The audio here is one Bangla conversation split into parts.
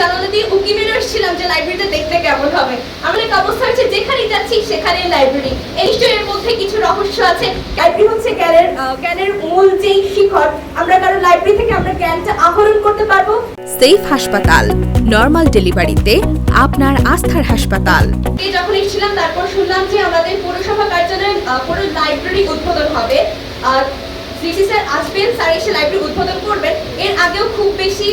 জানালা দিয়ে উকি মেরে এসেছিলাম যে লাইব্রেরিটা দেখতে কেমন হবে। আমাদের অবস্থা হচ্ছে যেখানেই যাচ্ছি সেখানেই লাইব্রেরি এই এর মধ্যে কিছু রহস্য আছে। লাইব্রেরি হচ্ছে জ্ঞানের জ্ঞানের মূল যেই শিখর। আমরা কারও লাইব্রেরি থেকে আমরা জ্ঞানটা আহরণ করতে পারব। সেফ হাসপাতাল নর্মাল ডেলিভারিতে আপনার আস্থার হাসপাতাল। এই যখন এসেছিলাম তারপর শুনলাম যে আমাদের পৌরসভা কার্যালয়ে আহ, পুরো লাইব্রেরি উদ্বোধন হবে। আর সিসি স্যার আসবেন স্যার এসে লাইব্রেরি এর আগেও খুব বেশি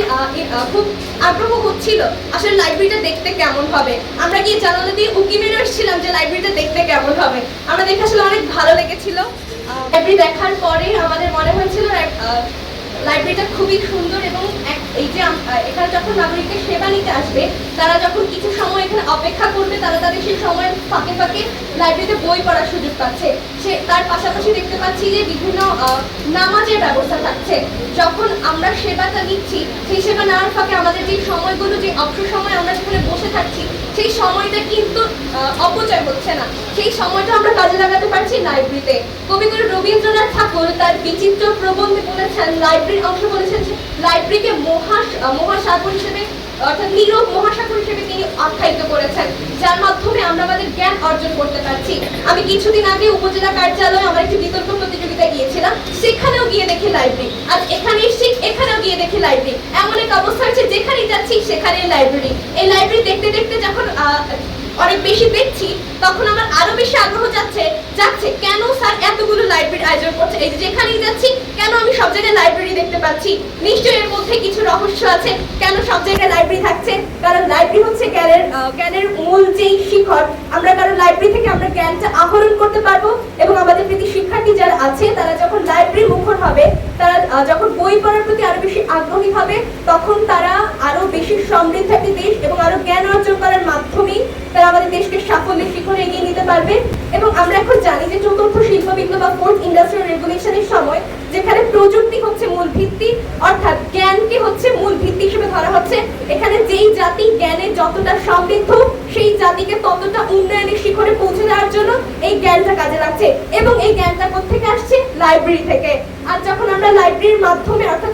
খুব আগ্রহ হচ্ছিল। আসলে লাইব্রেরিটা দেখতে কেমন হবে? আমরা গিয়ে জানালা দিয়ে উকি মেরে এসেছিলাম যে লাইব্রেরিটা দেখতে কেমন হবে? আমরা দেখে আসলে অনেক ভালো লেগেছিল। লাইব্রেরি দেখার পরে আমাদের মনে হয়েছিল লাইব্রেরিটা খুবই সুন্দর এবং এই যে এখানে যখন নাগরিকের সেবা নিতে আসবে, তারা যখন কিছু সময় এখানে অপেক্ষা করবে, তারা তাদের সেই সময়ের ফাঁকে ফাঁকে লাইব্রেরিতে বই পড়ার সুযোগ পাচ্ছে। সে, তার পাশাপাশি দেখতে পাচ্ছি যে বিভিন্ন নামাজের ব্যবস্থা থাকছে। যখন আমরা সেবাটা নিচ্ছি, সেই সেবা নেওয়ার ফাঁকে আমাদের যে সময়গুলো, যে অবসর সময় আমরা সেখানে বসে থাকছি, সেই সময়টা কিন্তু অপচয় হচ্ছে না। সেই সময়টা আমরা কাজে লাগাতে পারছি লাইব্রেরিতে কবিগুরু রবীন্দ্রনাথ ঠাকুর তার বিচিত্র প্রবন্ধে বলেছেন লাইব্রেরির অংশ বলেছেন লাইব্রেরিকে মহা মহাসাগর হিসেবে, অর্থাৎ নীরব মহাসাগর হিসেবে তিনি আখ্যায়িত করেছেন, যার মাধ্যমে আমরা আমাদের জ্ঞান অর্জন করতে পারছি। আমি কিছুদিন আগে উপজেলা কার্যালয়ে আমার একটি বিতর্ক প্রতিযোগিতা গিয়েছিলাম, সেখানেও গিয়ে দেখি লাইব্রেরি। আর এখানে এসেছি, এখানেও গিয়ে দেখি লাইব্রেরি। এমন এক অবস্থা হচ্ছে যেখানেই যাচ্ছি, সেখানেই লাইব্রেরি। এই লাইব্রেরি দেখতে দেখতে যখন অনেক বেশি দেখছি, তখন আমার আরও বেশি আগ্রহ যাচ্ছে যাচ্ছে কেন স্যার এতগুলো লাইব্রেরি আয়োজন করছে এই যে যেখানেই যাচ্ছি কেন আমি সব জায়গায় লাইব্রেরি দেখতে পাচ্ছি নিশ্চয়ই এর মধ্যে কিছু রহস্য আছে। কেন সব জায়গায় লাইব্রেরি থাকছে? কারণ লাইব্রেরি হচ্ছে জ্ঞানের জ্ঞানের মূল যেই শিখর। আমরা কারও লাইব্রেরি থেকে আমরা জ্ঞানটা আহরণ করতে পারব এবং আমাদের প্রতি শিক্ষার্থী যারা আছে, তারা যখন লাইব্রেরি মুখর হবে, তারা যখন বই পড়ার প্রতি আরও বেশি আগ্রহী হবে, তখন তারা আরও বেশি সমৃদ্ধ একটি দেশ এবং আরও জ্ঞান অর্জন করার মাধ্যমেই তারা আমাদের দেশকে সাফল্যের শিখরে এগিয়ে নিতে পারবে। এবং আমরা এখন জানি যে চতুর্থ শিল্প বিপ্লব বা ফোর্থ ইন্ডাস্ট্রিয়াল রেগুলেশনের সময় যেখানে প্রযুক্তি হচ্ছে মূল ভিত্তি, অর্থাৎ জ্ঞানকে হচ্ছে মূল ভিত্তি হিসেবে ধরা হচ্ছে। এখানে যেই জাতি জ্ঞানে যতটা সমৃদ্ধ, সেই জাতিকে ততটা উন্নয়নের শিখরে পৌঁছে দেওয়ার জন্য এই জ্ঞানটা কাজে লাগছে এবং এই জ্ঞানটা কোথেকে আসছে? লাইব্রেরি থেকে। আর যখন আমরা লাইব্রেরির মাধ্যমে, অর্থাৎ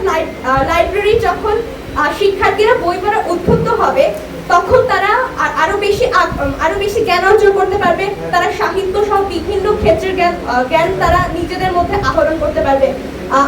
লাইব্রেরি যখন শিক্ষার্থীরা বই পড়া উদ্বুদ্ধ হবে, তখন তারা আরও বেশি আরও বেশি জ্ঞান অর্জন করতে পারবে। তারা সাহিত্য সহ বিভিন্ন ক্ষেত্রের জ্ঞান জ্ঞান তারা নিজেদের মধ্যে আহরণ করতে পারবে।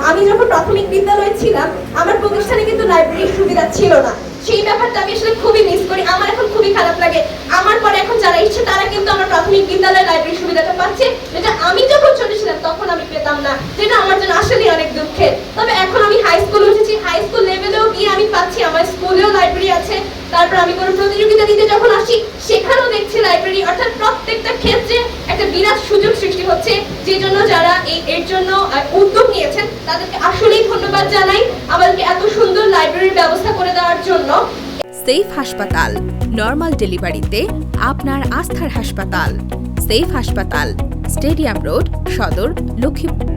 আমি যখন প্রাথমিক বিদ্যালয়ে ছিলাম, আমার প্রতিষ্ঠানে কিন্তু লাইব্রেরির সুবিধা ছিল না। সেই ব্যাপারটা আমি আসলে খুবই মিস করি। আমার এখন খুবই খারাপ লাগে। আমার পরে এখন যারা ইচ্ছে তারা কিন্তু আমার প্রাথমিক বিদ্যালয়ে লাইব্রেরির সুবিধাটা পাচ্ছে। যেটা আমি যখন ছোট ছিলাম, তখন আমি পেতাম না। যেটা আমার জন্য আসলেই অনেক দুঃখের তবে এখন আমি হাই স্কুলে উঠেছি হাই স্কুল লেভেলেও গিয়ে আমি পাচ্ছি আমার স্কুলেও লাইব্রেরি আছে তারপর আমি কোনো প্রতিযোগিতা দিতে যখন আসি, সেখানেও দেখছি লাইব্রেরি অর্থাৎ প্রত্যেকটা ক্ষেত্রে একটা বিরাট সুযোগ সৃষ্টি হচ্ছে, যে জন্য যারা এই এর জন্য উদ্যোগ নিয়েছেন, তাদেরকে আসলেই ধন্যবাদ জানাই আমাদেরকে এত সুন্দর লাইব্রেরির ব্যবস্থা করে দেওয়ার জন্য। সেফ হাসপাতাল, নর্মাল ডেলিভারিতে আপনার আস্থার হাসপাতাল। সেফ হাসপাতাল, স্টেডিয়াম রোড, সদর, লক্ষ্মীপুর।